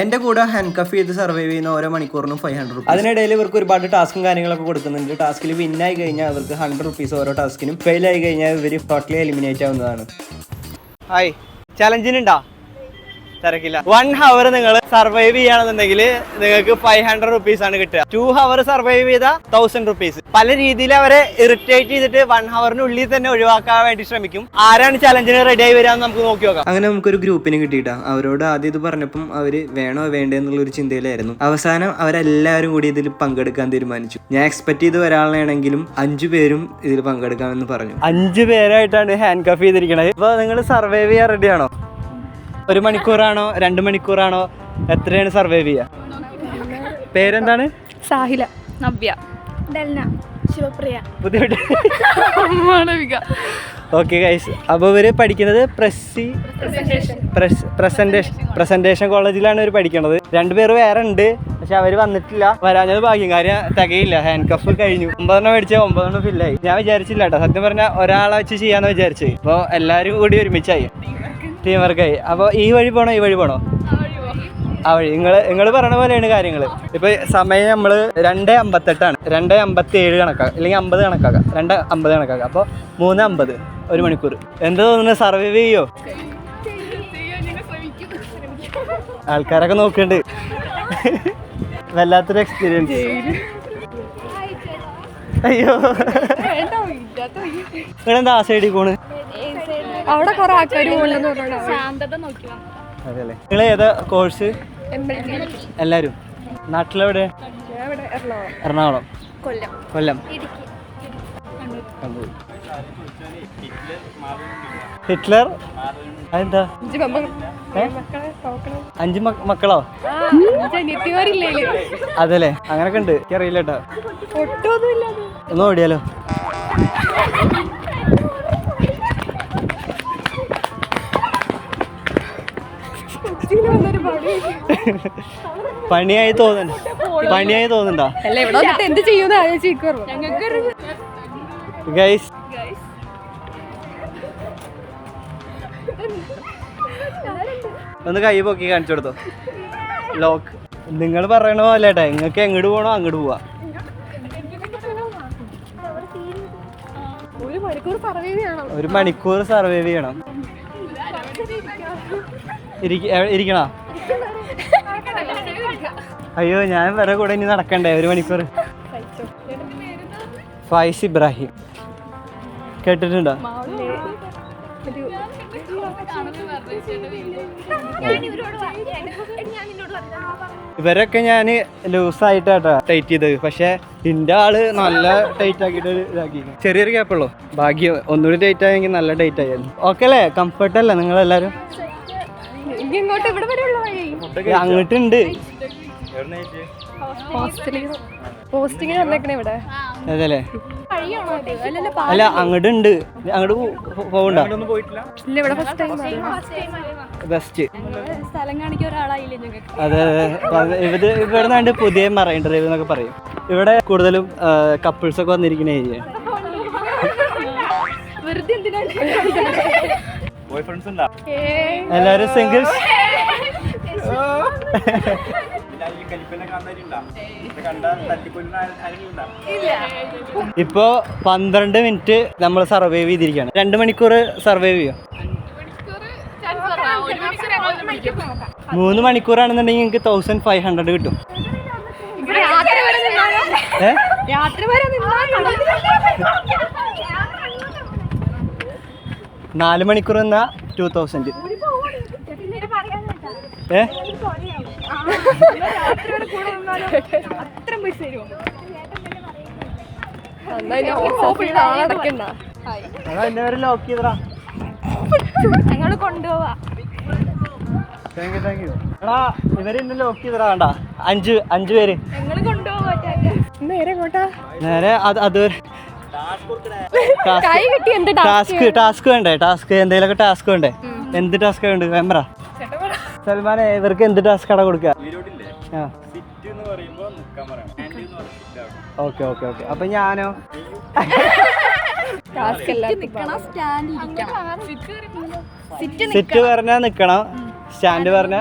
എന്റെ കൂടെ hand cough ചെയ്ത് സർവൈവ് ചെയ്യുന്ന ഓരോ മണിക്കൂറിനും ഫൈവ് ഹൺഡ്രഡ് റുപ്പീസ് അതിനിടയിൽ ഇവർക്ക് ഒരുപാട് ടാസ്കും കാര്യങ്ങളൊക്കെ കൊടുക്കുന്നുണ്ട്. ടാസ്കിൽ വിൻ ആയി കഴിഞ്ഞാൽ അവർക്ക് ഹൺഡ്രഡ് റുപ്പീസ് ഓരോ ടാസ്കിനും ഫെയിൽ ആയി കഴിഞ്ഞാൽ ഇവർ ടോട്ടലി എലിമിനേറ്റ് ആവുന്നതാണ്. ഹായ് ചലഞ്ചിനുണ്ടോ തിരക്കില്ല. വൺ ഹവർ നിങ്ങൾ സർവൈവ് ചെയ്യുകയാണെന്നുണ്ടെങ്കിൽ നിങ്ങൾക്ക് ഫൈവ് ഹൺഡ്രഡ് റുപ്പീസ് ആണ് കിട്ടുക. ടു ഹവർ സർവൈവ് ചെയ്ത തൗസൻഡ് റുപ്പീസ് പല രീതിയിൽ അവരെ ഇറിറ്റേറ്റ് ചെയ്തിട്ട് വൺ ഹവറിനുള്ളിൽ തന്നെ ഒഴിവാക്കാൻ വേണ്ടി ശ്രമിക്കും. ആരാണ് ചലഞ്ചിന് റെഡി ആയി വരാന്ന് നമുക്ക് നോക്കി നോക്കാം. അങ്ങനെ നമുക്കൊരു ഗ്രൂപ്പിന് കിട്ടിയിട്ടാ. അവരോട് ആദ്യം ഇത് പറഞ്ഞപ്പം അവർ വേണോ വേണ്ടേ എന്നുള്ള ഒരു ചിന്തയിലായിരുന്നു. അവസാനം അവരെല്ലാവരും കൂടി ഇതിൽ പങ്കെടുക്കാൻ തീരുമാനിച്ചു. ഞാൻ എക്സ്പെക്ട് ചെയ്ത് ഒരാളാണെങ്കിലും അഞ്ചു പേരും ഇതിൽ പങ്കെടുക്കാമെന്ന് പറഞ്ഞു. അഞ്ചു പേരായിട്ടാണ് ഹാൻഡ് കഫ് ചെയ്തിരിക്കണത്. ഇപ്പൊ നിങ്ങൾ സർവൈവ് ചെയ്യാൻ റെഡിയാണോ ഒരു മണിക്കൂറാണോ രണ്ട് മണിക്കൂറാണോ? എത്രയാണ് സർവൈവ് ചെയ്യുക പേരെന്താണ്? സാഹില നവ്യ. ഡെൽന ശിവപ്രിയ. ഓക്കെ ഗൈസ് അപ്പോൾ ഇവർ പഠിക്കുന്നത് പ്രസി പ്രസന്റേഷൻ പ്രസന്റേഷൻ കോളേജിലാണ് ഇവർ പഠിക്കണത്. രണ്ടുപേർ വേറെ ഉണ്ട് പക്ഷെ അവർ വന്നിട്ടില്ല. വരാഞ്ഞത് ഭാഗ്യം. കാര്യം തികയില്ല. ഹാൻഡ് കഫ് കഴിഞ്ഞു. ഒമ്പതെണ്ണം മേടിച്ച ഒമ്പതെണ്ണം ഫില്ലായി ഞാൻ വിചാരിച്ചില്ല കേട്ടോ സത്യം പറഞ്ഞാൽ ഒരാളെ വെച്ച് ചെയ്യാന്ന് വിചാരിച്ചത് അപ്പോൾ എല്ലാവരും കൂടി ഒരുമിച്ചായി. ടീം വർക്കായി അപ്പോൾ ഈ വഴി പോണോ ഈ വഴി പോണോ? ആ വഴി. നിങ്ങൾ നിങ്ങൾ പറയണ പോലെയാണ് കാര്യങ്ങൾ ഇപ്പൊ സമയം നമ്മൾ രണ്ട് അമ്പത്തെട്ടാണ്. രണ്ട് അമ്പത്തി ഏഴ് കണക്കാക്കാം. അല്ലെങ്കിൽ അമ്പത് കണക്കാക്കാം. രണ്ട് അമ്പത് കണക്കാക്കാം. അപ്പോൾ മൂന്ന് അമ്പത് ഒരു മണിക്കൂർ. എന്ത് തോന്നുന്നു? സർവൈവ് ചെയ്യോ? ആൾക്കാരൊക്കെ നോക്കുന്നുണ്ട്. വല്ലാത്തൊരു എക്സ്പീരിയൻസ് അയ്യോ. നിങ്ങളെന്താ ആ സൈഡിൽ പോണ് അവിടെ കുറെ ആൾക്കാർ നിങ്ങൾ ഏതാ കോഴ്സ്? എല്ലാവരും നാട്ടിലെവിടെ? എറണാകുളം. കൊല്ലം. കൊല്ലം. ഹിറ്റ്ലർ? അതെന്താ? അഞ്ച് മക്ക- മക്കളോ അതല്ലേ? അങ്ങനൊക്കെ ഉണ്ട്. എനിക്കറിയില്ല കേട്ടോ. ഒന്ന് ഓടിയാലോ? പണിയായി. തോന്നുന്നു പണിയായി തോന്നുന്നുണ്ടോ? എന്ത് ചെയ്യുന്ന ഗൈസ് ഒന്ന് കൈ പൊക്കി കാണിച്ചു കൊടുത്തോ. ലോക്ക് നിങ്ങൾ പറയണ പോലെ ഏട്ടാ നിങ്ങൾക്ക് എങ്ങോട്ട് പോകണോ അങ്ങോട്ട് പോവാ. ഒരു മണിക്കൂർ സർവൈവ് ചെയ്യണം. ഒരു മണിക്കൂർ സർവൈവ് ചെയ്യണം. ഇരിക്ക- ഇരിക്കണോ? അയ്യോ ഞാൻ വേറെ കൂടെ ഇനി നടക്കണ്ടേ? ഒരു മണിക്കൂർ. ഫൈസ് ഇബ്രാഹിം. കേട്ടിട്ടുണ്ടോ? ഇവരൊക്കെ ഞാൻ ലൂസായിട്ടാട്ടോ ടൈറ്റ് ചെയ്തത്. പക്ഷെ നിന്റെ ആൾ നല്ല ടൈറ്റ് ആക്കിയിട്ട് ഇതാക്കി. ചെറിയൊരു ഗ്യാപ്പുള്ളൂ ഭാഗ്യം ഒന്നുകൂടി ടൈറ്റ് ആയെങ്കിൽ നല്ല ടൈറ്റ് ആയിരുന്നു ഓക്കെ അല്ലേ? കംഫർട്ടല്ലേ നിങ്ങളെല്ലാരും? ഇങ്ങോട്ട് ഇവിടെ വരെയുള്ള വഴി. അങ്ങോട്ടുണ്ട്. പോസ്റ്റിങ്ങിന് വന്നേക്കണേ ഇവിടെ. അതല്ലേ? അല്ല അങ്ങോട്ട് ഉണ്ട് അങ്ങോട്ട് പോകണ്ട ഇല്ല ഇവിടെ ഫസ്റ്റ് ടൈം ബെസ്റ്റ് സ്ഥലം കാണിക്കാൻ ഒരാളായില്ലേ ഞങ്ങൾക്ക്? അതെ അതെ ഇവിടെ അത് ഇവിടെ നിന്നാണ്ട് പുതിയ മറൈൻ ഡ്രൈവ് എന്നൊക്കെ പറയും. ഇവിടെ കൂടുതലും കപ്പിൾസ് ഒക്കെ വന്നിരിക്കുന്ന ഏരിയ വെറുതെ എന്തിനാണ് എല്ലാവരും സിംഗിൾസ് ഇപ്പോ പന്ത്രണ്ട് മിനിറ്റ് നമ്മൾ സർവൈവ് ചെയ്തിരിക്കുകയാണ്. രണ്ട് മണിക്കൂർ സർവൈവ് ചെയ്യും? മൂന്ന് മണിക്കൂറാണെന്നുണ്ടെങ്കിൽ നിങ്ങൾക്ക് തൗസൻഡ് ഫൈവ് ഹൺഡ്രഡ് കിട്ടും. രാത്രി വരെ നിന്നാലോ ഏ രാത്രി വരെ നിന്നാലോ നാല് മണിക്കൂർ എന്നാ ടു തൗസൻഡ് ഏ? അതാ എന്നെ വരെ ലോക്ക് ചെയ്തടാ. ഞങ്ങൾ കൊണ്ടുപോവാ. താങ്ക് യു താങ്ക് യു എടാ ഇവരെ ലോക്ക് ചെയ്തടാ വേണ്ട അഞ്ച് അഞ്ച് പേര്. നേരെ അത് അതുവരെ കൈ കിട്ടി എന്ത് ടാസ്ക് ടാസ്ക് വേണ്ടേ ടാസ്ക് എന്തെങ്കിലുമൊക്കെ ടാസ്ക് വേണ്ടേ എന്ത് ടാസ്ക് വേണ്ട ക്യാമറ സൽമാനെ ഇവർക്ക് എന്ത് ടാസ്ക് ആണ് കൊടുക്കുക ഓക്കെ ഓക്കെ ഓക്കെ അപ്പൊ ഞാനോ സിറ്റ് പറഞ്ഞ പറഞ്ഞാൽ നിക്കണം സ്റ്റാൻഡ് പറഞ്ഞ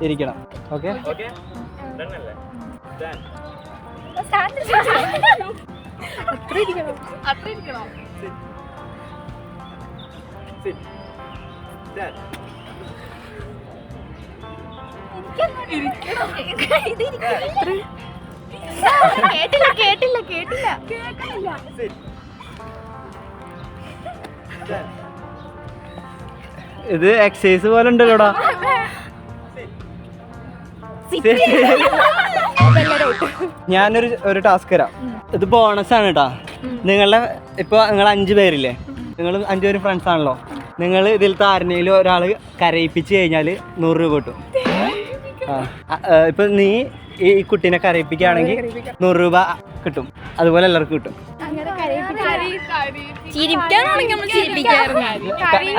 ഇരിക്കണം ഓക്കെ അത്ര ഇരിക്കണം. അത്ര ഇരിക്കണോ. കേട്ടില്ല കേട്ടില്ല കേട്ടില്ല. കേട്ടില്ല ഇത് എക്സസൈസ് പോലെ ഉണ്ടല്ലോടാ. ഞാനൊരു ഒരു ടാസ്ക് തരാം. ഇത് ബോണസ് ആണ് കേട്ടാ നിങ്ങളുടെ ഇപ്പൊ നിങ്ങൾ അഞ്ചു പേരില്ലേ? നിങ്ങൾ അഞ്ചു പേര് ഫ്രണ്ട്സ് ആണല്ലോ. നിങ്ങൾ ഇതിൽ താരനയിലും ഒരാൾ കരയിപ്പിച്ച് കഴിഞ്ഞാൽ നൂറ് രൂപ കിട്ടും. ഇപ്പൊ നീ ഈ കുട്ടീനെ കരയിപ്പിക്കുകയാണെങ്കിൽ നൂറ് രൂപ കിട്ടും. അതുപോലെ എല്ലാവർക്കും കിട്ടും.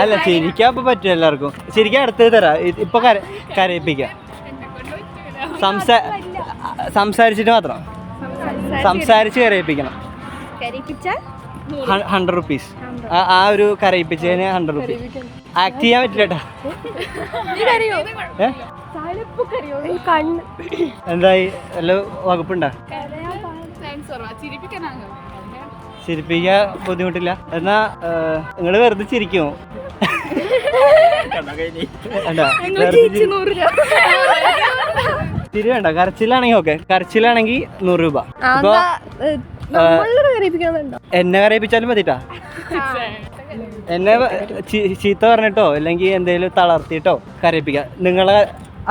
അല്ല ചിരിക്കാൻ ഇപ്പൊ പറ്റും എല്ലാവർക്കും. ശരിക്കും അടുത്തത് തരാം. ഇപ്പൊ കര കരയിപ്പിക്കാം. സംസാ സംസാരിച്ചിട്ട് മാത്രം. സംസാരിച്ച് കരയിപ്പിക്കണം. ഹൺഡ്രഡ് റുപ്പീസ് ആ ഒരു കരയിപ്പിച്ചതിന് ഹൺഡ്രഡ് റുപ്പീസ് ആക്ട് ചെയ്യാൻ പറ്റില്ല എന്തായി? വല്ല വകുപ്പുണ്ടോ? ചിരിപ്പിക്കാനാണ് ചിരിപ്പിക്കാൻ ബുദ്ധിമുട്ടില്ല. എന്നാ നിങ്ങൾ വെറുതെ ചിരിക്കുമോ വേണ്ട, ചിരി വേണ്ട കരച്ചിലാണെങ്കിൽ ഓക്കെ കരച്ചിലാണെങ്കിൽ നൂറ് രൂപ. ഇപ്പൊ എന്നെ കരയിപ്പിച്ചാലും മതിട്ടാ. എന്നെ ചീത്ത പറഞ്ഞിട്ടോ അല്ലെങ്കിൽ എന്തെങ്കിലും തളർത്തിയിട്ടോ കരയിപ്പിക്ക. നിങ്ങളെ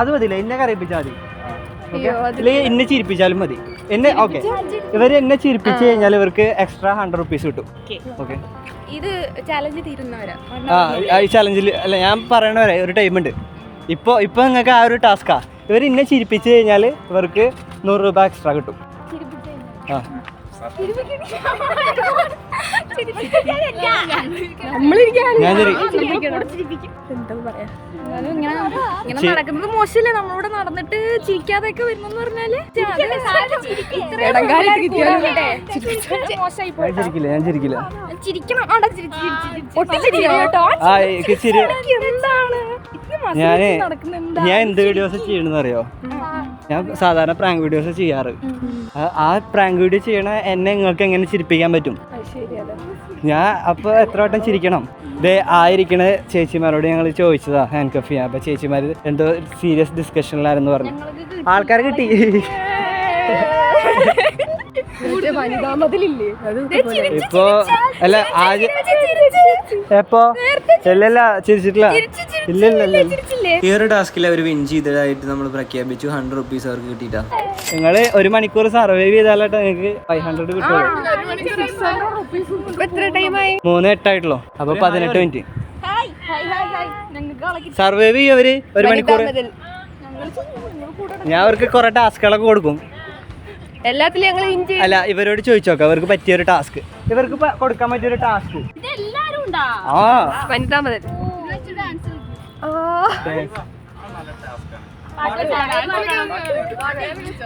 അത് മതിയില്ല? എന്നെ കരയിപ്പിച്ചാൽ മതി? അല്ലെങ്കിൽ എന്നെ ചിരിപ്പിച്ചാലും മതി. എന്നെ ഓക്കെ ഇവർ എന്നെ ചിരിപ്പിച്ച് കഴിഞ്ഞാൽ ഇവർക്ക് എക്സ്ട്രാ ഹൺഡ്രഡ് റുപ്പീസ് കിട്ടും. ഓക്കെ ഇത് ചാലഞ്ച് തീരുന്നവരാ? ആ ആ, ഈ ചലഞ്ചിൽ അല്ല ഞാൻ പറയണ വരെ ഒരു ടൈം ഉണ്ട്. ഇപ്പോൾ ഇപ്പോൾ നിങ്ങൾക്ക് ആ ഒരു ടാസ്കാ ഇവർ ഇന്നെ ചിരിപ്പിച്ച് കഴിഞ്ഞാൽ ഇവർക്ക് നൂറ് രൂപ എക്സ്ട്രാ കിട്ടും ആ ഞാൻ ചിരി എന്താ പറയാ എന്നാലും ഇങ്ങനെ ഇങ്ങനെ നടക്കുന്നത് മോശമല്ലേ? നമ്മളോട് നടന്നിട്ട് ചിരിക്കാതെയൊക്കെ വരുന്നെന്ന് പറഞ്ഞാൽ? മോശമായി ഞാൻ ചിരിക്കില്ല ഞാൻ ചിരിക്കില്ല. ചിരിക്കണം. അവിടെ എന്താണ്? ഞാൻ ഞാൻ എന്ത് വീഡിയോസ് ചെയ്യണമെന്ന് അറിയോ ഞാൻ സാധാരണ പ്രാങ്ക് വീഡിയോസ് ചെയ്യാറ്. ആ- പ്രാങ്ക് വീഡിയോ ചെയ്യണ എന്നെ നിങ്ങൾക്ക് എങ്ങനെ ചിരിപ്പിക്കാൻ പറ്റും? ഞാൻ അപ്പോൾ എത്ര വട്ടം ചിരിക്കണം? ദേ ആയിരിക്കണ ചേച്ചിമാരോട് ഞങ്ങൾ ചോദിച്ചതാ ഹാൻഡ് കഫ് ചെയ്യാൻ. അപ്പോൾ ചേച്ചിമാർ എന്തോ സീരിയസ് ഡിസ്കഷനിലായിരുന്നു പറഞ്ഞു. ആൾക്കാർ കിട്ടി. ഇപ്പോ അല്ല ആദ്യം എപ്പോ? ഇല്ലല്ല ചിരിച്ചിട്ടില്ല. ഇല്ലല്ല ഇല്ല ഇല്ല ഈ ഒരു ടാസ്കിൽ അവർ വിൻ ചെയ്തതായിട്ട് നമ്മൾ പ്രഖ്യാപിച്ചു. ഹൺഡ്രഡ് റുപ്പീസ് അവർക്ക് കിട്ടിയിട്ടാ. നിങ്ങൾ ഒരു മണിക്കൂർ സർവൈവ് ചെയ്താലാട്ടോ നിങ്ങൾക്ക് ഫൈവ് ഹൺഡ്രഡ് കിട്ടുള്ളൂ. എത്ര ടൈമായി മൂന്ന് എട്ടായിട്ടുള്ളൂ അപ്പൊ പതിനെട്ട് മിനിറ്റ് സർവൈവ് ചെയ്യും അവർ ഒരു മണിക്കൂർ ഞാൻ അവർക്ക് കുറെ ടാസ്കുകളൊക്കെ കൊടുക്കും. എല്ലാത്തിലും ഞങ്ങൾ ഇഞ്ചി അല്ല ഇവരോട് ചോദിച്ചോക്കാം. അവർക്ക് പറ്റിയൊരു ടാസ്ക് ഇവർക്ക് കൊടുക്കാൻ പറ്റിയ ഒരു ടാസ്ക് ഇതെല്ലാരും ഉണ്ടാ? ആ. വനിതാ ആ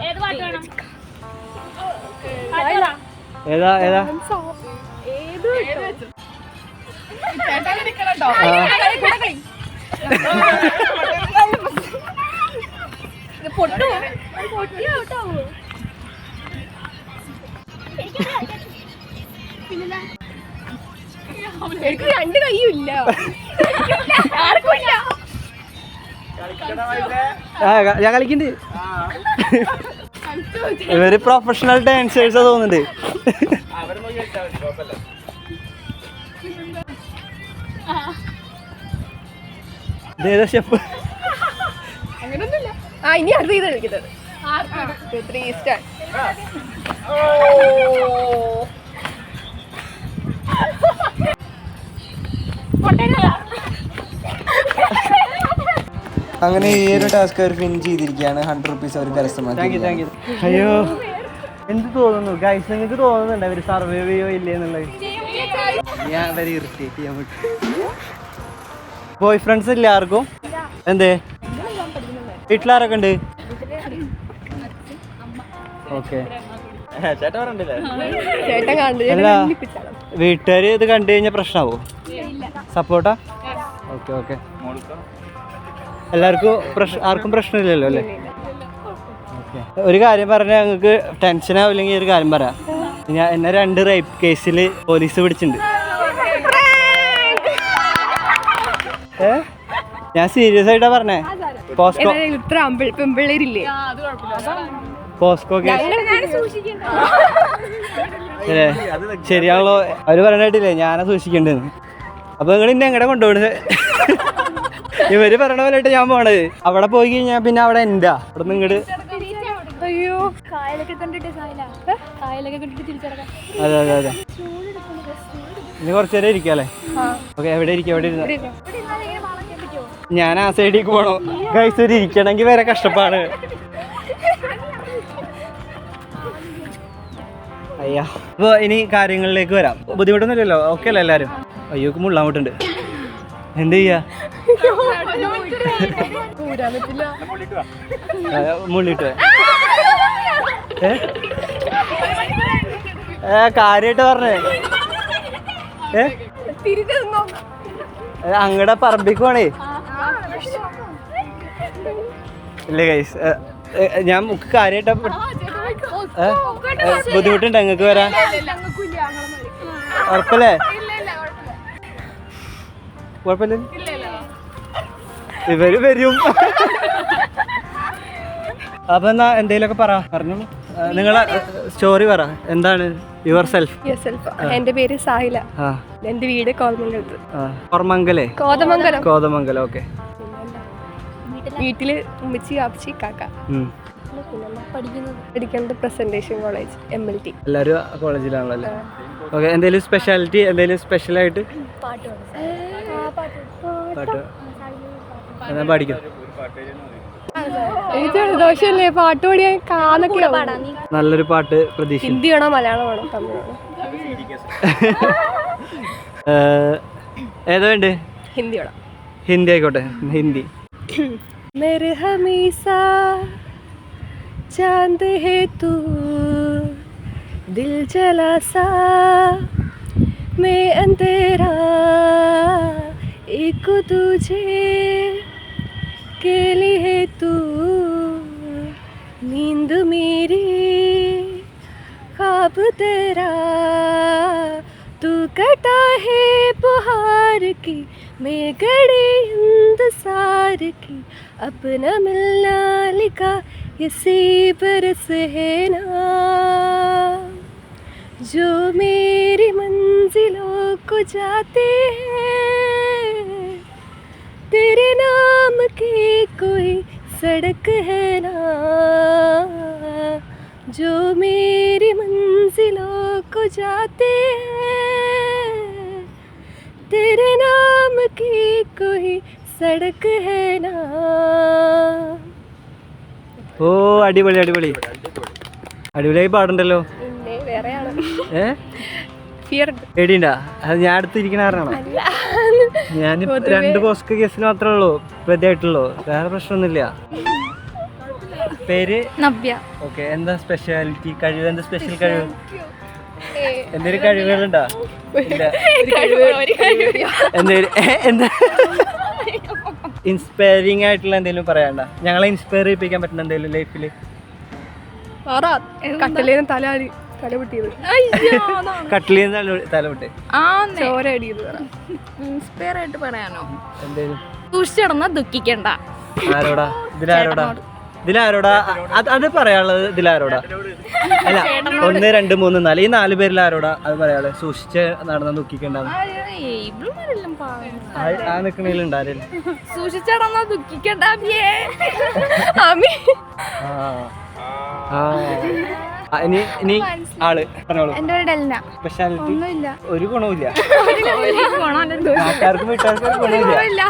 ഏത് പാട്ട് ഏതാ ഏതാ? ആ. എനിക്ക് രണ്ട് കൈയും ഇല്ല. ഞാൻ കളിക്കുന്നുണ്ട് ഇവർ പ്രൊഫഷണൽ ഡാൻസേഴ്സാ തോന്നുന്നുണ്ട്. ഇതേതാ ഷെഫ് അങ്ങനൊന്നുമില്ല. ആ ഇനി അടുത്ത ഇത് കളിക്കുന്നത് ത്രീ സ്റ്റാർ അങ്ങനെ ഈ ഒരു ടാസ്ക് അവർ ഫിൻ ചെയ്തിരിക്കുകയാണ്. ഹൺഡ്രഡ് റുപ്പീസ് അവർ കരസ്ഥമാക്കി അയ്യോ. എന്ത് തോന്നുന്നു? ഗൈസ് നിങ്ങൾക്ക് തോന്നുന്നുണ്ട്? അവർ സർവൈവ് ചെയ്യോ ഇല്ലേ എന്നുള്ളത്? ഞാൻ വരെ ഇറിറ്റേറ്റ് ചെയ്യാൻ പറ്റും ബോയ് ഫ്രണ്ട്സ് ഇല്ല ആർക്കും എന്തേ? വീട്ടിലാരൊക്കെ ഉണ്ട്? ഓക്കെ. അല്ല വീട്ടുകാർ ഇത് കണ്ടു കഴിഞ്ഞാൽ പ്രശ്നമാവോ സപ്പോർട്ടാ? Okay okay. എല്ലാവർക്കും പ്രശ്നം ആർക്കും പ്രശ്നമില്ലല്ലോ അല്ലേ. ഒരു കാര്യം പറഞ്ഞാൽ ഞങ്ങൾക്ക് ടെൻഷൻ ആവില്ലെങ്കിൽ ഒരു കാര്യം പറയാം. ഞാൻ എന്നെ രണ്ട് റേപ്പ് കേസിൽ പോലീസ് പിടിച്ചിട്ടുണ്ട്. ഏ? ഞാൻ സീരിയസ് ആയിട്ടാ പറഞ്ഞേ. പോസ്കോ ഇത്ര പെമ്പിള്ളേരില്ലേ? പോസ്കോ ശരിയാണല്ലോ. അവർ പറഞ്ഞിട്ടില്ലേ ഞാനാ സൂക്ഷിക്കണ്ടെന്ന് അപ്പൊ നിങ്ങൾ ഇന്നെ എങ്ങടെ കൊണ്ടുപോകണത് ഇവർ പറയണ പോലെയായിട്ട് ഞാൻ പോണത്. അവിടെ പോയി കഴിഞ്ഞാൽ പിന്നെ അവിടെ എന്താ? അവിടെ നിന്ന് ഇങ്ങോട്ട് അയ്യോ കായലൊക്കെ കണ്ടിട്ട് കായല കായലൊക്കെ കണ്ടിട്ട് തിരിച്ചടക്കാം അതെ അതെ അതെ. ഇനി കൊറച്ചു നേരം ഇരിക്കാല്ലേ ഓക്കെ എവിടെ ഇരിക്കും? എവിടെ ഇരുന്ന? ഞാൻ ആ സൈഡിലേക്ക് പോണോ. ഗൈസ് ഒരു ഇരിക്കണമെങ്കിൽ വരെ കഷ്ടപ്പാട്. അയ്യാ അപ്പോൾ ഇനി കാര്യങ്ങളിലേക്ക് വരാം. ബുദ്ധിമുട്ടൊന്നുമില്ലല്ലോ. ഓക്കെ അല്ലേ എല്ലാവരും അയ്യോക്ക് മുള്ളാൻ വിട്ടുണ്ട് എന്ത് ചെയ്യാ? ആ, മുള്ളിട്ട്. ഏ? കാര്യമായിട്ട് പറഞ്ഞേ. ഏ? അങ്ങടെ പറമ്പിക്കുവാണേ ഇല്ലേ ഗൈസ് ഞാൻ മുക്ക് ബുദ്ധിമുട്ടുണ്ട് നിങ്ങൾക്ക് വരാൻ? ഉറപ്പല്ലേ? കുഴപ്പമില്ല. ഇവർ വരും. അപ്പൊ എന്നാ എന്തേലൊക്കെ പറ. പറഞ്ഞു നിങ്ങളെ സ്റ്റോറി പറ. എന്താണ് യുവർ സെൽഫ് എന്റെ പേര് സാഹില. എന്റെ വീട് കോതമംഗലത്ത്. ആ. ഓർമംഗലേ കോതമംഗലം. കോതമംഗലം ഓക്കെ. വീട്ടിൽ ഉമ്മച്ചി അപ്പച്ചി കാക്ക. പിന്നെ പഠിക്കുന്നത് പഠിക്കുന്നത് presentation college M L T എല്ലാവരും കോളേജിലാണല്ലോ ഓക്കെ എന്തെങ്കിലും സ്പെഷ്യാലിറ്റി എന്തെങ്കിലും സ്പെഷ്യലായിട്ട് പാട്ട് പാട്ട് എന്നാ പാടിക്കും? ദോഷല്ലേ പാട്ട് പാടിയാൽ കാന്നൊക്കെ നല്ലൊരു പാട്ട് പ്രതീക്ഷ. ഹിന്ദി വേണോ മലയാളം വേണോ തമിഴ് ഏതാ വേണ്ടേ? ഹിന്ദി വേണം. ഹിന്ദി ആയിക്കോട്ടെ ഹിന്ദി. മെർഹമീസ चाँद है तू, दिल जला सा, मैं अंधेरा, एक तुझे के लिए तू। नींद मेरी, ख्वाब तेरा, तू कटा है बुहार की, मैं गड़ी इंतज़ार की, अपना मिलना लिखा इसी बरस है ना, जो मेरी मंजिलों को जाते हैं। तेरे नाम की कोई सड़क है ना, जो मेरी मंजिलों को जाते हैं। तेरे नाम की कोई सड़क है ना ഓ അടിപൊളി അടിപൊളി. അടിപൊളിയായി പാടുണ്ടല്ലോ എടിണ്ടാ അത് ഞാൻ അടുത്തിരിക്കണ കാരണമാണോ? ഞാൻ രണ്ട് പോസ്റ്റ് കേസിൽ മാത്രമേ ഉള്ളൂ. പ്രതിയായിട്ടുള്ളൂ. വേറെ പ്രശ്നമൊന്നുമില്ല. പേര്? നവ്യ. ഓക്കെ എന്താ സ്പെഷ്യാലിറ്റി കഴിവ് എന്താ സ്പെഷ്യൽ കഴിവ്? എന്തെങ്കിലും കഴിവുകളുണ്ടോ? എന്താ? ഇൻസ്പയറിംഗ് ആയിട്ടുള്ള എന്തെങ്കിലും പറയാണ്ട ഞങ്ങളെ ഇൻസ്പയർ ചെയ്യിപ്പിക്കാൻ പറ്റുന്ന എന്തെങ്കിലും ലൈഫിൽ കട്ടലേന്ന് തല അടി തല പൊട്ടിയത് ചോര അടിയത് ഇൻസ്പയർ ആയിട്ട് പറയാനോ? എന്തേലും സൂക്ഷിച്ചിടന്ന ദുഃഖിക്കണ്ട. ആരോടാ? ഇതിലാരോടാ? ഇതിലാരോടാ? അത് അത് പറയാനുള്ളത് ഇതിലാരോടാ? അല്ല ഒന്ന് രണ്ട് മൂന്ന് നാല്. ഈ നാല് പേരിൽ ആരോടാ അത് പറയാനുള്ളത് സൂക്ഷിച്ച് നടന്ന പാവം. ആ- ആ സൂക്ഷിച്ചിടന്ന ദുഃഖിക്കണ്ട ഇനി ഇനി ആൾ പറഞ്ഞോളൂ. എന്റെ പേര് ഡെൽന. സ്പെഷ്യാലിറ്റി ഒരു ഗുണവുമില്ല. ഇല്ല വീട്ടുകാർക്കും ഗുണമില്ല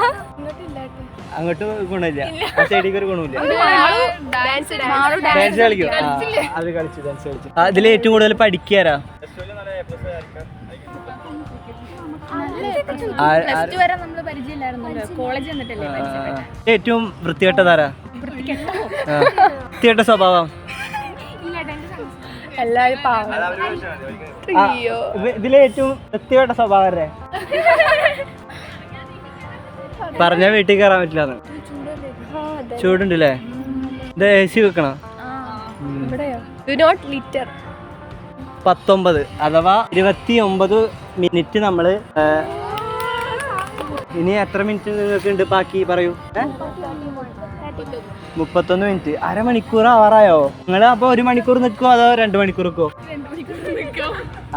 അങ്ങോട്ട് ഗുണമില്ല. ആ സൈഡിലേക്ക് ഒരു ഗുണമില്ല. ഡാൻസ് കളിക്കും. അത് കളിച്ചു ഡാൻസ് കളിച്ചു. അതിൽ ഏറ്റവും കൂടുതൽ പഠിക്കാരാ. ഏറ്റവും വൃത്തികെട്ടതാരാ. വൃത്തികെട്ട. സ്വഭാവം. ഇതിലേറ്റവും വൃത്തികെട്ട സ്വഭാവം പറഞ്ഞ വീട്ടിൽ കയറാൻ പറ്റില്ല ചൂടുണ്ടല്ലേ? ഇത് എ സി വെക്കണം? പത്തൊമ്പത് അഥവാ ഇരുപത്തി ഒമ്പത് മിനിറ്റ് നമ്മൾ ഇനി എത്ര മിനിറ്റ് നിങ്ങൾക്ക് ഉണ്ട് ബാക്കി പറയൂ? മുപ്പത്തൊന്ന് മിനിറ്റ്. അരമണിക്കൂർ ആവാറായോ? നിങ്ങൾ അപ്പൊ ഒരു മണിക്കൂർ നിൽക്കുമോ അതോ രണ്ട് മണിക്കൂർ നിൽക്കോ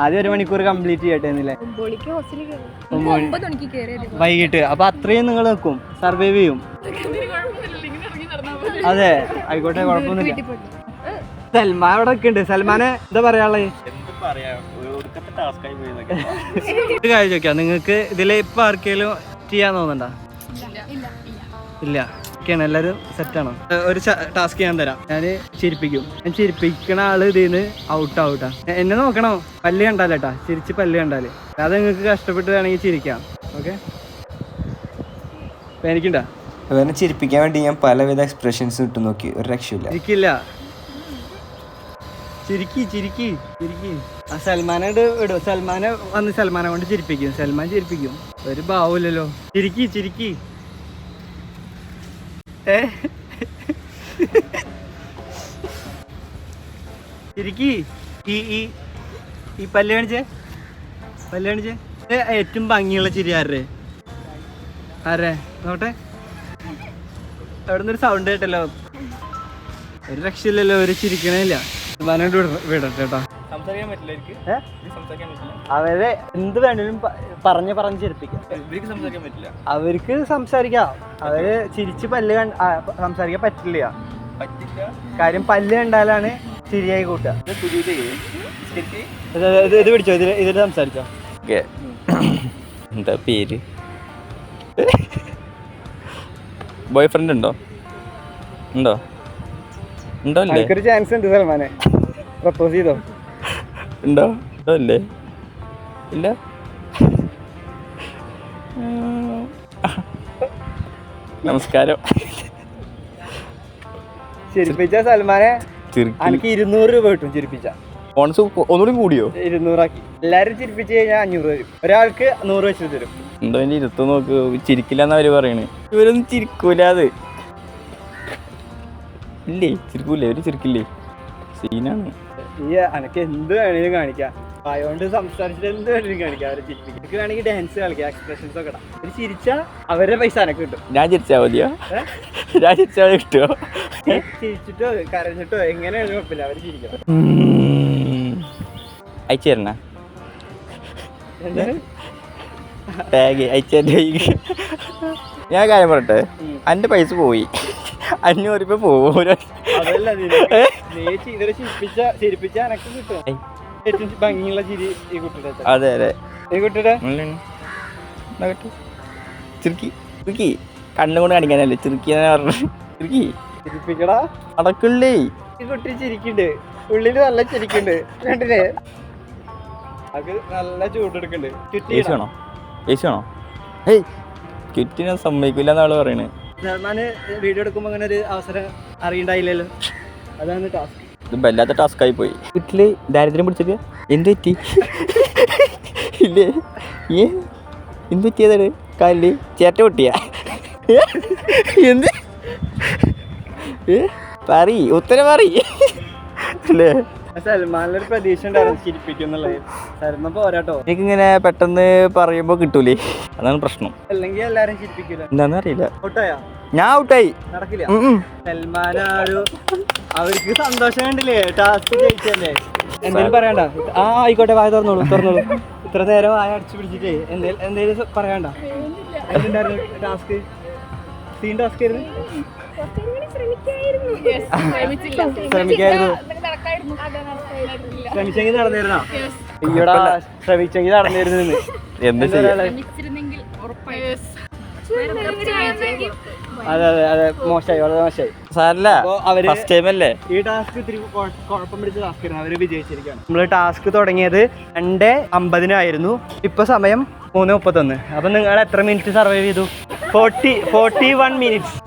ആദ്യം ഒരു മണിക്കൂർ കംപ്ലീറ്റ് ചെയ്യട്ടെ വൈകിട്ട്. അപ്പൊ അത്രയും നിങ്ങൾ നിൽക്കും. സർവൈവ് ചെയ്യും. അതെ. ആയിക്കോട്ടെ കുഴപ്പമൊന്നുമില്ല. സൽമാൻ അവിടെ ഒക്കെ ഉണ്ട് സൽമാനെ എന്താ പറയാനുള്ളത് ചോദിക്കാം. നിങ്ങൾക്ക് ഇതിൽ ഇപ്പൊ ആർക്കെങ്കിലും ചെയ്യാൻ തോന്നണ്ട ഇല്ല. ഓക്കെയാണ് എല്ലാവരും സെറ്റാണോ ഒരു ടാസ്ക് ഞാൻ തരാം. ഞാൻ ചിരിപ്പിക്കും. ഞാൻ ചിരിപ്പിക്കണ ആൾ ഇതിന്ന് ഔട്ട് ഔട്ടാ എന്നെ നോക്കണോ? പല്ല് കണ്ടാലേട്ടാ ചിരിച്ച് പല്ല് കണ്ടാൽ. അത് നിങ്ങൾക്ക് കഷ്ടപ്പെട്ട് വേണമെങ്കിൽ ചിരിക്കാം. ഓക്കെ? എനിക്കുണ്ടാ? അതുപോലെ ചിരിപ്പിക്കാൻ വേണ്ടി ഞാൻ പലവിധ എക്സ്പ്രഷൻസ് ഇട്ട് നോക്കി. ഒരു രക്ഷയില്ല. ചിരിക്കില്ല ചിരിക്കി ചിരിക്കി ചിരിക്കി. ആ സൽമാനോട് വിടും സൽമാനെ വന്ന് സൽമാനെ കൊണ്ട് ചിരിപ്പിക്കും. സൽമാൻ ചിരിപ്പിക്കും. ഒരു ഭാവമില്ലല്ലോ ചിരിക്കി ചിരിക്കി. ഏ? ചിരിക്കി. ഈ ഈ ഈ പല്ല് കാണിച്ചേ? പല്ല് കാണിച്ചേ? ഏറ്റവും ഭംഗിയുള്ള ചിരി ആരുടെ? ആരെ നോട്ടെ അവിടെ നിന്നൊരു സൗണ്ട് കേട്ടല്ലോ. ഒരു രക്ഷയില്ലല്ലോ ഒരു ചിരിക്കണില്ല. സൽമാനോട് വിടട്ടെ കേട്ടോ സംസാരിക്കാൻ പറ്റില്ല ഏ? സംസാരിക്കാൻ പറ്റില്ല. അവരെ എന്ത് വേണേലും പറഞ്ഞ് പറഞ്ഞ് ചിരിപ്പിക്കാം. ഇവർക്ക് സംസാരിക്കാൻ പറ്റില്ല. അവർക്ക് സംസാരിക്കാം. അവർ ചിരിച്ച് പല്ല് കണ്ട് സംസാരിക്കാൻ പറ്റില്ല. പറ്റില്ല. കാര്യം പല്ല് കണ്ടാലാണ് ശരിയായി കൂട്ടുക. ഇത് പിടിച്ചോ? ഇതിൽ ഇതിൽ സംസാരിച്ചോ? എന്താ പേര്? ബോയ് ഫ്രണ്ട് ഉണ്ടോ? ഉണ്ടോ ഉണ്ടോ ചാൻസ് ഉണ്ട് സൽമാനെ. പ്രപ്പോസ് ചെയ്തോ? ഉണ്ടോ? ഉണ്ടോ അല്ലേ ഇല്ല. നമസ്കാരം. ചിരിപ്പിച്ച സൽമാനെ? എനിക്ക് ഇരുന്നൂറ് രൂപ കിട്ടും ചിരിപ്പിച്ച. ഫോൺസ് ഒന്നുകൂടി കൂടിയോ? ഇരുന്നൂറാക്കി. എല്ലാരും ചിരിപ്പിച്ച് കഴിഞ്ഞാൽ അഞ്ഞൂറ് തരും ഒരാൾക്ക് നൂറ് വെച്ച് തരും. എന്തോ എന്റെ ഇരുത്ത് നോക്ക്. ചിരിക്കില്ല എന്നാ അവർ പറയണേ. ഇവരൊന്നും ചിരിക്കൂലാത് ഇല്ലേ? ചിരിക്കൂലേ? അവർ ചിരിക്കില്ലേ? സീനാണ്. ഈ അനക്ക് എന്ത് വേണേലും കാണിക്കാം. ആയോണ്ട് സംസാരിച്ചിട്ട് എന്ത് വേണേലും കാണിക്കാം. അവരെ ചിരിപ്പിക്കും. എനിക്ക് വേണമെങ്കിൽ ഡാൻസ് കളിക്കാം എക്സ്പ്രഷൻസ് ഒക്കെ ഇടാം. അവർ ചിരിച്ചാ അവരുടെ പൈസ അനക്ക് കിട്ടും. ഞാൻ ചിരിച്ചാ മതിയോ? ഞാൻ ചിരിച്ചാൽ മതി കിട്ടുമോ ചിരിച്ചിട്ടോ കരഞ്ഞിട്ടോ എങ്ങനെയാണ് കുഴപ്പമില്ല. അവർ ചിരിക്കണം അയച്ചു തരണ ടാഗ് അയച്ചു ഞാൻ കാര്യം പറയട്ടെ? എന്റെ പൈസ പോയി. അഞ്ഞൂറ് രൂപ പോകും അതെ അതെ. ചുരുക്കി കണ്ണും കൊണ്ട് കാണിക്കാനല്ലേ? ചുരുക്കി ചിറുക്കി. അടക്കില്ലേ ഈ കുട്ടി ചിരിക്കുന്നുണ്ട്. ഉള്ളിൽ നല്ല ചിരിക്കുന്നുണ്ട്. കണ്ടില്ലേ? അത് നല്ല ചൂടെടുക്കുന്നുണ്ട്. ചുറ്റി ആണോ വേണോ? ഏയ്. ചുറ്റിനെ സമ്മതിക്കില്ല എന്നാൾ പറയണേ. സൽമാന് വീഡിയോ എടുക്കുമ്പോൾ അങ്ങനെ ഒരു അവസരം അറിയണ്ടായില്ലല്ലോ. അതാണ് ടാസ്ക് ഇത് വല്ലാത്ത ടാസ്ക് ആയി പോയി. വീട്ടിൽ ദാരിദ്ര്യം പിടിച്ചിട്ട് എന്ത് പറ്റി? ഇല്ലേ? ഏ? എന്ത് പറ്റിയതാണ്? കാലിൽ ചേട്ട പൊട്ടിയ? എന്ത്? പറ ഉത്തരം പറ അല്ലേ? സൽമാനിലൊരു പ്രതീക്ഷ ഉണ്ടായിരുന്നു ചിരിപ്പിക്കുന്നുള്ളത് സൽമാൻ പോരാട്ടോ. എനിക്കിങ്ങനെ പെട്ടെന്ന് പറയുമ്പോ കിട്ടൂലേ? അതാണ് പ്രശ്നം. അല്ലെങ്കിൽ എല്ലാരും ചിരിപ്പിക്കൂല. എന്താണെന്ന് അറിയില്ല. ഞാൻ ഔട്ടായി. നടക്കില്ല. സൽമാനാരു അവർക്ക് സന്തോഷം കണ്ടില്ലേ? ടാസ്ക് ജയിച്ചല്ലേ? എന്തേലും പറയണ്ട. ആ ആയിക്കോട്ടെ വായ തുറന്നോളൂ തുറന്നോളൂ. ഇത്ര നേരം വായ അടിച്ചു പിടിച്ചിട്ടേ എന്തേലും എന്തേലും പറയണ്ട. എന്തുണ്ടായിരുന്നു ടാസ്ക്? സീൻ ടാസ്ക് ആയിരുന്നു? ശ്രമിക്കായിരുന്നു. ശ്രമിച്ചെങ്കിൽ നടന്നിരുന്നോ? അയ്യോടാ ശ്രമിച്ചെങ്കിൽ നടന്നിരുന്നു എന്ത് ചെയ്യാ അതെ അതെ അതെ. മോശമായി വളരെ മോശമായി. സാരല്ല അവർ ഫസ്റ്റ് ടൈം അല്ലേ? ഈ ടാസ്ക് ഇത്തിരി കുഴ- കുഴപ്പം പിടിച്ച ടാസ്ക് ആയിരുന്നു അവർ വിജയിച്ചിരിക്കുകയാണ്. നമ്മൾ ടാസ്ക് തുടങ്ങിയത് രണ്ട് അമ്പതിനായിരുന്നു. ഇപ്പൊ സമയം മൂന്ന് മുപ്പത്തൊന്ന്. അപ്പൊ നിങ്ങൾ എത്ര മിനിറ്റ് സർവൈവ് ചെയ്തു? Forty forty one minutes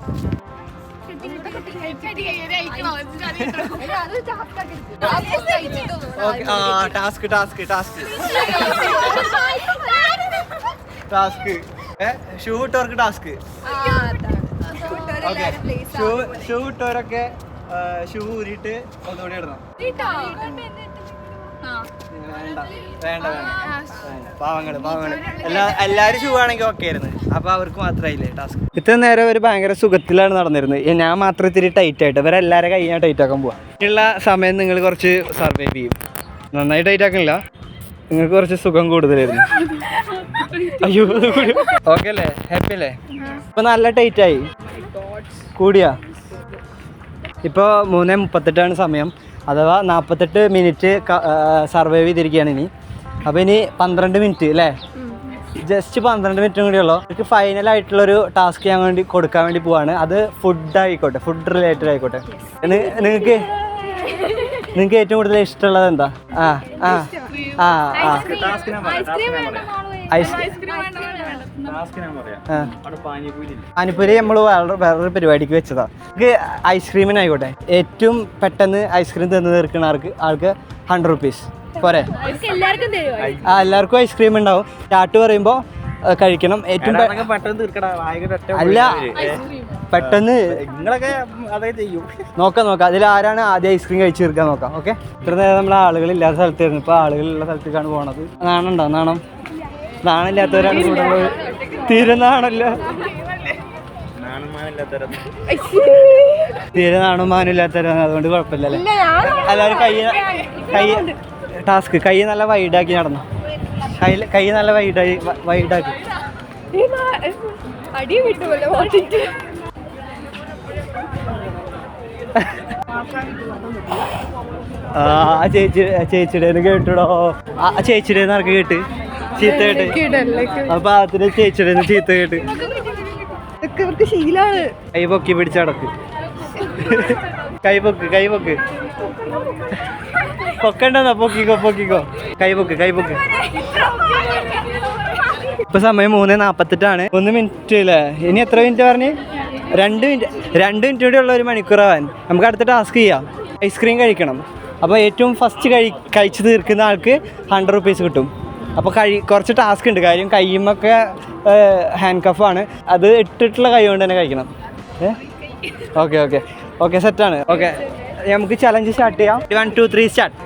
task task task. Task. Shoe ഇട്ടവർക്ക് task. Shoe shoe ഇട്ടവരൊക്കെ ഷൂ ഊരിയിട്ട് ഒന്നുകൂടി ഇടണം. വേണ്ട വേണ്ട വേണ്ട. പാവങ്ങൾ പാവങ്ങൾ. എല്ലാ എല്ലാരും ഷൂ ആണെങ്കിൽ ഓക്കെ ആയിരുന്നു. അപ്പൊ അവർക്ക് മാത്രമായില്ലേ ടാസ്ക് ഇത്ര നേരം ഒരു ഭയങ്കര സുഖത്തിലാണ് നടന്നിരുന്നത്. ഞാൻ മാത്രം ഇത്തിരി ടൈറ്റ് ആയിട്ട്. ഇവരെല്ലാരും കൈ ഞാൻ ടൈറ്റ് ആക്കാൻ പോവാം. ഉള്ള സമയം നിങ്ങൾ കുറച്ച് സർവൈവ് ചെയ്യും. നന്നായി ടൈറ്റ് ആക്കണില്ല. നിങ്ങൾക്ക് കുറച്ച് സുഖം കൂടുതലായിരുന്നു. അയ്യോ. ഓക്കെ അല്ലേ? ഹാപ്പി അല്ലേ? ഇപ്പൊ നല്ല ടൈറ്റ് ആയി. കൂടിയാ? ഇപ്പോൾ മൂന്ന് മുപ്പത്തെട്ടാണ് സമയം. അഥവാ നാൽപ്പത്തെട്ട് മിനിറ്റ് സർവൈവ് ചെയ്തിരിക്കുകയാണ് ഇനി. അപ്പോൾ ഇനി പന്ത്രണ്ട് മിനിറ്റ് അല്ലേ ജസ്റ്റ് പന്ത്രണ്ട് മിനിറ്റും കൂടി ഉള്ളൂ. എനിക്ക് ഫൈനൽ ആയിട്ടുള്ളൊരു ടാസ്ക് ഞാൻ വേണ്ടി കൊടുക്കാൻ വേണ്ടി പോവാണ്. അത് ഫുഡ് ആയിക്കോട്ടെ ഫുഡ് റിലേറ്റഡ് ആയിക്കോട്ടെ. നിങ്ങൾക്ക് നിങ്ങൾക്ക് ഏറ്റവും കൂടുതൽ ഇഷ്ടമുള്ളത് എന്താ? ആ ആ ആ ആ. പാനിപ്പൂരി നമ്മൾ വേറെ വേറൊരു പരിപാടിക്ക് വെച്ചതാ. നമുക്ക് ഐസ്ക്രീമിനായിക്കോട്ടെ ഏറ്റവും പെട്ടെന്ന് ഐസ്ക്രീം തന്നു തീർക്കുന്ന ആൾക്ക് ആൾക്ക് ഹൺഡ്രഡ് റുപ്പീസ് പോരെ. ആ എല്ലാവർക്കും ഐസ്ക്രീം ഉണ്ടാവും. ചാട്ട് പറയുമ്പോ കഴിക്കണം. ഏറ്റവും അല്ല പെട്ടെന്ന് നോക്കാം നോക്കാം. അതിൽ ആരാണ് ആദ്യം ഐസ്ക്രീം കഴിച്ചു തീർക്കാൻ നോക്കാം ഓക്കെ ഇത്ര നേരം നമ്മൾ ആളുകളില്ലാത്ത സ്ഥലത്തായിരുന്നു. ഇപ്പൊ ആളുകളുള്ള സ്ഥലത്തേക്കാണ് പോണത്. നാണുണ്ടോ? നാണം? നാണില്ലാത്തവരാണ് കൂടെ ഉള്ളത്. തീരെ നാണല്ലോ. തീരെ നാണും മാനും ഇല്ലാത്തവരാണ് അതുകൊണ്ട് കുഴപ്പമില്ലല്ലേ എല്ലാവരും കൈ കൈ ടാസ്ക് കൈ നല്ല വൈഡാക്കി നടന്നു? കൈ കൈ നല്ല വൈഡായി വൈഡാക്കി അടി വിട്ടുമല്ലോ ഓടിട്ട് ആ ചേച്ചി ചേച്ചിയുടെ കേട്ടിടോ? ആ ആ ചേച്ചിയുടെ നിനക്ക് കേട്ട്? ചീത്ത കേട്ട്. അപ്പൊ അതിന് ചേച്ചിയുടെ ചീത്ത കേട്ട്. ഇവർക്ക് ശീലാണ്. കൈ പൊക്കി പിടിച്ചടക്ക് കൈ പൊക്ക് കൈ പൊക്ക്. പൊക്കണ്ടെന്നാ? പൊക്കിക്കോ പൊക്കിക്കോ. കൈ പൊക്ക് കൈ പൊക്ക് ഇപ്പൊ സമയം മൂന്ന് നാപ്പത്തെട്ടാണ്. ഒന്ന് മിനിറ്റ് അല്ലേ ഇനി എത്ര മിനിറ്റ് പറഞ്ഞ്? രണ്ട് മിനിറ്റ് രണ്ട് മിനിറ്റ് കൂടി ഉള്ള ഒരു മണിക്കൂറാവാൻ. നമുക്ക് അടുത്ത ടാസ്ക് ചെയ്യാം. ഐസ്ക്രീം കഴിക്കണം. അപ്പോൾ ഏറ്റവും ഫസ്റ്റ് കഴി കഴിച്ച് തീർക്കുന്ന ആൾക്ക് ഹൺഡ്രഡ് റുപ്പീസ് കിട്ടും. അപ്പോൾ കഴി കുറച്ച് ടാസ്ക് ഉണ്ട്. കാര്യം കയ്യുമൊക്കെ ഹാൻഡ് കഫാണ് അത് ഇട്ടിട്ടുള്ള കൈ കൊണ്ട് തന്നെ കഴിക്കണം. ഏ? ഓക്കെ ഓക്കെ ഓക്കെ സെറ്റാണ് ഓക്കെ നമുക്ക് ചലഞ്ച് സ്റ്റാർട്ട് ചെയ്യാം. വൺ ടു ത്രീ സ്റ്റാർട്ട്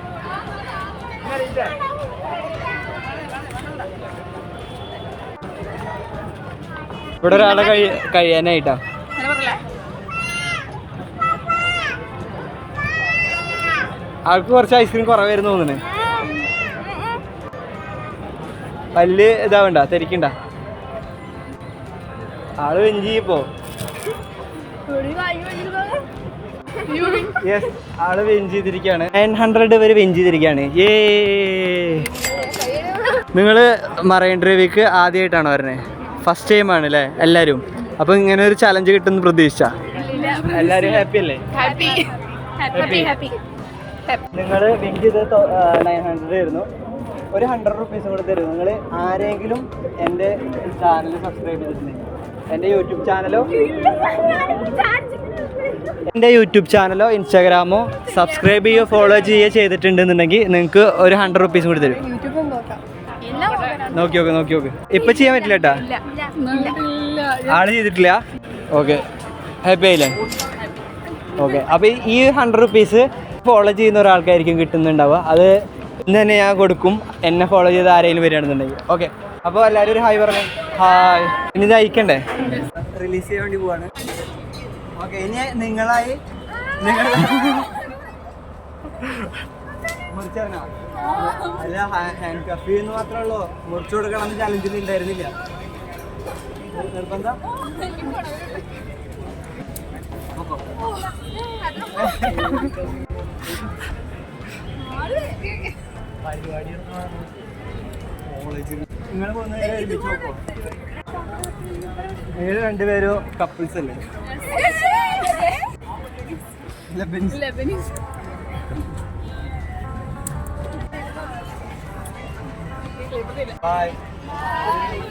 ഇവിടെ ഒരാളെ കഴി കഴിയാനായിട്ടാ. ആൾക്ക് കുറച്ച് ഐസ്ക്രീം കുറവായിരുന്നു തോന്നുന്നു. പല്ല് ഇതാവണ്ട തിരിക്കണ്ട. ആൾ വെഞ്ചി ഇപ്പോ. യെസ് ആൾ വെഞ്ച് ചെയ്തിരിക്കുകയാണ് നയൻ ഹൺഡ്രഡ് വരെ വെഞ്ച് ചെയ്തിരിക്കുകയാണ് ഏ നിങ്ങൾ മറൈൻ ഡ്രൈവിക്ക് ആദ്യമായിട്ടാണോ വരുന്നത് ഫസ്റ്റ് ടൈം ആണ് അല്ലേ എല്ലാവരും അപ്പോൾ ഇങ്ങനെ ഒരു ചലഞ്ച് കിട്ടുന്ന പ്രതീക്ഷിച്ച? എല്ലാവരും ഹാപ്പി അല്ലേ? ഹാപ്പി ഹാപ്പി ഹാപ്പി നിങ്ങൾ നയൻ ഹൺഡ്രഡ് ആയിരുന്നു ഒരു ഹൺഡ്രഡ് റുപ്പീസ് കൂടെ തരും നിങ്ങൾ ആരെങ്കിലും എന്റെ ചാനൽ സബ്സ്ക്രൈബ് ചെയ്തിട്ടുണ്ടെങ്കിൽ എന്റെ യൂട്യൂബ് ചാനലോ എന്റെ യൂട്യൂബ് ചാനലോ ഇൻസ്റ്റാഗ്രാമോ സബ്സ്ക്രൈബ് ചെയ്യുകയോ ഫോളോ ചെയ്യുകയോ ചെയ്തിട്ടുണ്ടെന്നുണ്ടെങ്കിൽ നിങ്ങൾക്ക് ഒരു ഹൺഡ്രഡ് റുപ്പീസ് കൂടി തരും. നോക്കാം നോക്കി നോക്ക് നോക്കി. ഇപ്പൊ ചെയ്യാൻ പറ്റില്ല കേട്ടാ? ആൾ ചെയ്തിട്ടില്ല? ഓക്കെ. ഹാപ്പി ആയില്ലേ? ഓക്കെ. അപ്പൊ ഈ ഹൺഡ്രഡ് റുപ്പീസ് ഫോളോ ചെയ്യുന്ന ഒരാൾക്കായിരിക്കും കിട്ടുന്നുണ്ടാവുക. അത് ഇന്ന് തന്നെ ഞാൻ കൊടുക്കും. എന്നെ ഫോളോ ചെയ്ത് ആരെങ്കിലും വരികയാണെന്നുണ്ടെങ്കിൽ. ഓക്കെ. അപ്പോൾ എല്ലാവരും ഒരു ഹായ് പറഞ്ഞു. ഹായ് ഇനി ഇത് അയക്കണ്ടേ? റിലീസ് ചെയ്യാൻ വേണ്ടി പോവാണ്. ഓക്കെ ഇനി നിങ്ങളായി നിങ്ങൾ അല്ല ഹാൻഡ് കഫി എന്ന് മാത്രമേ ഉള്ളൂ. മുറിച്ചു കൊടുക്കണം എന്ന് ചലഞ്ചിൽ ഉണ്ടായിരുന്നില്ല. നിർ- നിർബന്ധം. പരിപാടി കോളേജിൽ നിങ്ങൾ പോകുന്ന ഒരുമിച്ച് നോക്കോ. നിങ്ങൾ രണ്ടുപേരും കപ്പിൾസ് അല്ലേ? ലബൻസ് Bye.